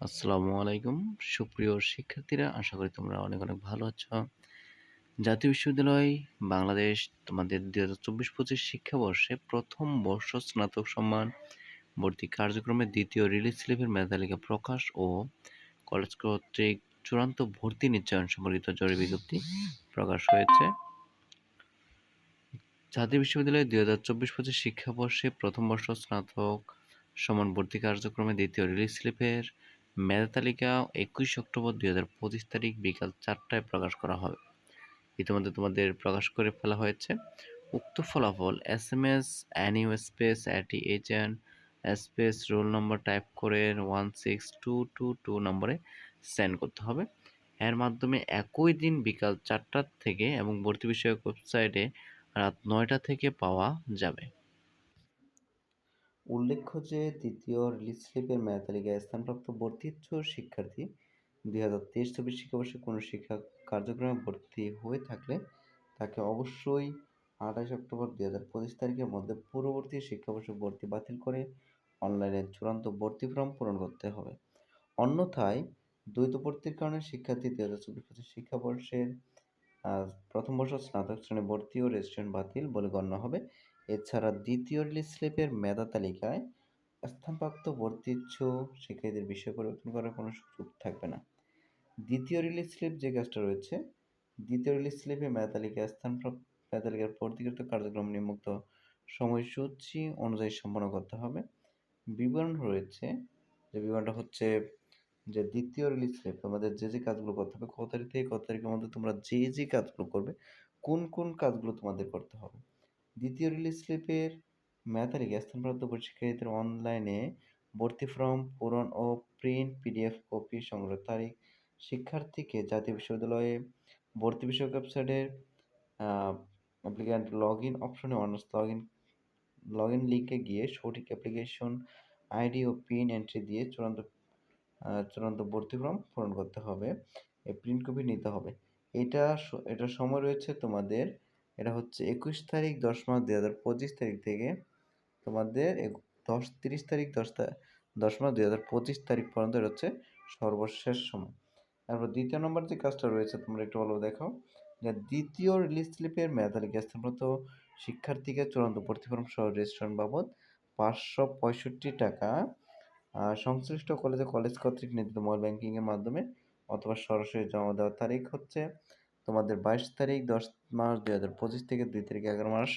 আসসালামু আলাইকুম। সুপ্রিয় শিক্ষার্থীরা, আশা করি তোমরা অনেক অনেক ভালো আছো। জাতীয় বিশ্ববিদ্যালয় বাংলাদেশ তোমাদের দুই হাজার চব্বিশ পঁচিশ শিক্ষাবর্ষে প্রথম বর্ষ স্নাতক সম্মান ভর্তি কার্যক্রমে দ্বিতীয় রিলিজ স্লিপের মেধা তালিকা প্রকাশ ও কলেজ কর্তৃক চূড়ান্ত ভর্তি নিশ্চয়ন সম্পর্কিত জরুরি বিজ্ঞপ্তি প্রকাশ হয়েছে। জাতীয় বিশ্ববিদ্যালয় দুই হাজার চব্বিশ পঁচিশ শিক্ষাবর্ষে প্রথম বর্ষ স্নাতক সমান ভর্তি কার্যক্রমে দ্বিতীয় রিলিজ স্লিপের মেধা তালিকা একুশ অক্টোবর দুই হাজার পঁচিশ তারিখ বিকাল চারটায় প্রকাশ করা হবে। ইতিমধ্যে তোমাদের প্রকাশ করে ফেলা হয়েছে। উক্ত ফলাফল S M S অ্যানিউ space অ্যাটি agent space, roll number type করে one six two two two নম্বরে সেন্ড করতে হবে। এর মাধ্যমে একই দিন বিকাল চারটার থেকে এবং ভর্তি বিষয়ক ওয়েবসাইটে রাত নয়টা থেকে পাওয়া যাবে। উল্লেখ্য যে দ্বিতীয় রিলিজ স্লিপের মেধা তালিকায় স্থানপ্রাপ্ত ভর্তি শিক্ষার্থী দুই হাজার তেইশ চব্বিশ শিক্ষাবর্ষে কোনো শিক্ষা কার্যক্রমে ভর্তি হয়ে থাকলে তাকে অবশ্যই আঠাশ অক্টোবর দুই হাজার পঁচিশ তারিখের মধ্যে পূর্ববর্তী শিক্ষাবর্ষে ভর্তি বাতিল করে অনলাইনে চূড়ান্ত ভর্তি ফর্ম পূরণ করতে হবে। অন্যথায় দ্বৈত ভর্তির কারণে শিক্ষার্থী দুই হাজার চব্বিশ পঁচিশ শিক্ষাবর্ষের প্রথম বর্ষ স্নাতক শ্রেণি ভর্তি ও রেজিস্ট্রেশন বাতিল বলে গণ্য হবে। এছাড়া দ্বিতীয় স্লিপের মেধা তালিকায় স্থানপ্রাপ্ত ভর্তি শিক্ষার্থীদের বিষয় পরিবর্তন করার কোনো সুযোগ থাকবে না। দ্বিতীয় রিলিজ স্লিপ যে কাজটা রয়েছে, দ্বিতীয় রিলিজ স্লিপে মেধা তালিকায় স্থানপ্রাপ্ত, মেধা তালিকার ভর্তিকৃত কার্যক্রম নিম্মুক্ত সময়সূচি অনুযায়ী সম্পন্ন করতে হবে। বিবরণ রয়েছে যে বিবরণটা হচ্ছে যে দ্বিতীয় রিলিজ স্লিপ তোমাদের যে যে কাজগুলো করতে হবে কত তারিখ থেকে কত তারিখের মধ্যে তোমরা যে যে কাজগুলো করবে, কোন কোন কাজগুলো তোমাদের করতে হবে। দ্বিতীয় রিলিজ স্লিপের মেধা তালিকায় স্থানপ্রাপ্ত শিক্ষার্থীদের অনলাইনে ভর্তি ফর্ম পূরণ ও প্রিন্ট পিডিএফ কপি সংগ্রহ তারিখ, শিক্ষার্থীকে জাতীয় বিশ্ববিদ্যালয়ে ভর্তি বিষয়ক ওয়েবসাইটের অ্যাপ্লিক্যান্ট লগ ইন অপশনে honours log in log in লিঙ্কে গিয়ে সঠিক অ্যাপ্লিকেশন আইডি ও পিন এন্ট্রি দিয়ে চূড়ান্ত চূড়ান্ত ভর্তি ফর্ম পূরণ করতে হবে এই প্রিন্ট কপি নিতে হবে। এটা এটা সময় রয়েছে তোমাদের এটা হচ্ছে একুশ তারিখ দশ মাস দুই হাজার পঁচিশ তারিখ থেকে তোমাদের দশ, তিরিশ তারিখ দশ দশ মাস দুই হাজার পঁচিশ তারিখ পর্যন্ত এটা হচ্ছে সর্বশেষ সময়। তারপর দ্বিতীয় নম্বর যে কাজটা রয়েছে তোমরা একটু ভালো দেখাও যে দ্বিতীয় রিলিজ স্লিপের মেয়াদালিকা স্থানগত শিক্ষার্থীকে চূড়ান্ত ভর্তি ফর্ম সহ রেজিস্ট্রেশন বাবদ পাঁচশো পঁয়ষট্টি টাকা সংশ্লিষ্ট কলেজে কলেজ কর্তৃক নির্ধারিত মোবাইল ব্যাংকিংয়ের মাধ্যমে অথবা সরাসরি জমা দেওয়ার তারিখ হচ্ছে তোমাদের বাইশ তারিখ, দশ মাস দুই হাজার পঁচিশ থেকে দুই তারিখ এগারো মাস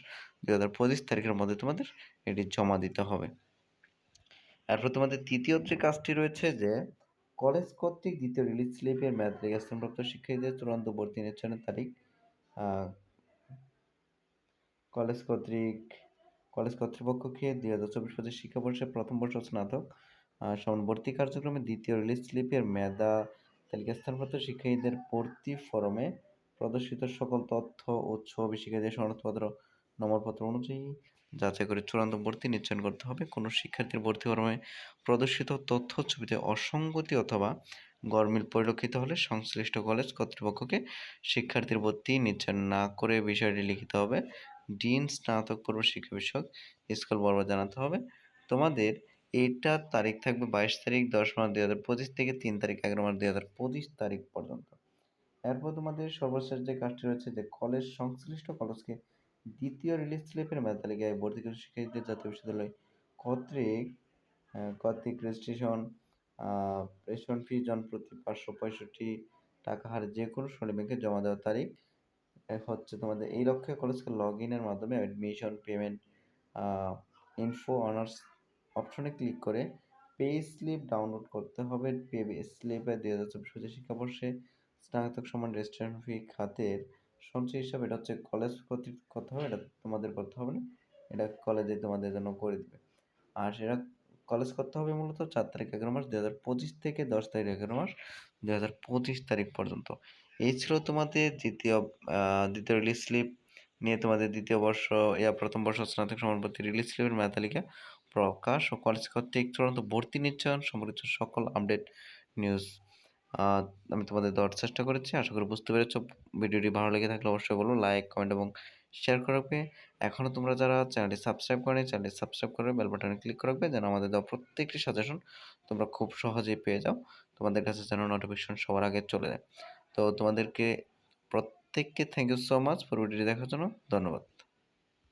দুই হাজার পঁচিশ তারিখের মধ্যে তোমাদের এটি জমা দিতে হবে। এরপর তোমাদের তৃতীয় যে কাজটি রয়েছে যে, কলেজ কর্তৃক দ্বিতীয় রিলিজ স্লিপের মেয়াদ স্থানপ্রাপ্ত শিক্ষার্থীদের চূড়ান্ত ভর্তি নির্বাচনের তারিখ কলেজ কর্তৃক, কলেজ কর্তৃপক্ষকে দুই হাজার চব্বিশ পঁচিশ শিক্ষাবর্ষের প্রথম বর্ষ স্নাতক ভর্তি কার্যক্রমে দ্বিতীয় রিলিজ স্লিপের মেধা তালিকা স্থানপ্রাপ্ত শিক্ষার্থীদের ভর্তি ফরমে প্রদর্শিত সকল তথ্য ছবি শিক্ষার্থীদের শনাক্তপত্র নম্বরপত্র অনুযায়ী যাচাই করে চূড়ান্ত ভর্তি নিশ্চয়ন করতে হবে। কোনো শিক্ষার্থীর ভর্তি ফরমে প্রদর্শিত তথ্য, ছবিতে অসঙ্গতি অথবা গরমিল পরিলক্ষিত হলে সংশ্লিষ্ট কলেজ কর্তৃপক্ষকে শিক্ষার্থীর ভর্তি নিশ্চয়ন না করে বিষয়টি লিখিত হবে। ডিন স্নাতক পূর্ব শিক্ষা বিষয়ক স্কুল বরাবর জানাতে হবে। তোমাদের এইটার তারিখ থাকবে বাইশ তারিখ, দশ মার্চ দুই হাজার পঁচিশ থেকে তিন তারিখ এগারো মার্চ দুই হাজার পঁচিশ তারিখ পর্যন্ত। এরপর তোমাদের সর্বশেষ যে কাজটি রয়েছে যে কলেজ সংশ্লিষ্ট কলেজকে দ্বিতীয় রিলিজ স্লিপের মেধা তালিকায় ভর্তিকৃত শিক্ষার্থীদের জাতীয় বিশ্ববিদ্যালয় কর্তৃক কর্তৃক রেজিস্ট্রেশন রেশন ফি জন প্রতি পাঁচশো পঁয়ষট্টি টাকা হারে যে কোনো শ্রেণি ব্যাংকে জমা দেওয়ার তারিখ হচ্ছে তোমাদের এই লক্ষ্যে কলেজকে লগ ইনের মাধ্যমে অ্যাডমিশন পেমেন্ট ইনফো অনার্স অপশনে ক্লিক করে পে স্লিপ ডাউনলোড করতে হবে। পে স্লিপে দুই হাজার চব্বিশ শিক্ষাবর্ষে স্নাতক সমান রেজিস্ট্রেশন ফি খাতের সঞ্চয় হিসাবে এটা হচ্ছে কলেজ কর্তৃক করতে হবে, এটা তোমাদের করতে হবে না, এটা কলেজে তোমাদের জন্য করে দেবে। আর সেটা কলেজ করতে হবে মূলত চার তারিখ এগারো মাস দু হাজার পঁচিশ থেকে দশ তারিখ এগারো মাস দু হাজার পঁচিশ তারিখ পর্যন্ত। এই ছিল তোমাদের দ্বিতীয় দ্বিতীয় রিলিজ স্লিপ নিয়ে তোমাদের দ্বিতীয় বর্ষ, ইয়া, প্রথম বর্ষ স্নাতক সমানপত্তি রিলিজ স্লিপের মেধা তালিকা প্রকাশ ও কলেজ কর্তৃক চূড়ান্ত ভর্তি নিশ্চয়ন সম্পর্কিত সকল আপডেট নিউজ আমি তোমাদের দেওয়ার চেষ্টা করেছি। আশা করি বুঝতে পেরেছ। ভিডিওটি ভালো লেগে থাকলে অবশ্যই বলো লাইক কমেন্ট এবং শেয়ার করে রাখবে। এখনও তোমরা যারা চ্যানেলটি সাবস্ক্রাইব করেনি চ্যানেলটি সাবস্ক্রাইব করে বেল বাটনে ক্লিক করে রাখবে যেন আমাদের দেওয়া প্রত্যেকটি সাজেশন তোমরা খুব সহজেই পেয়ে যাও। তোমাদের কাছে যেন নোটিফিকেশন সবার আগে চলে যায়। তো তোমাদেরকে প্রত্যেককে থ্যাংক ইউ সো মাচ পুরো ভিডিওটি দেখার জন্য ধন্যবাদ।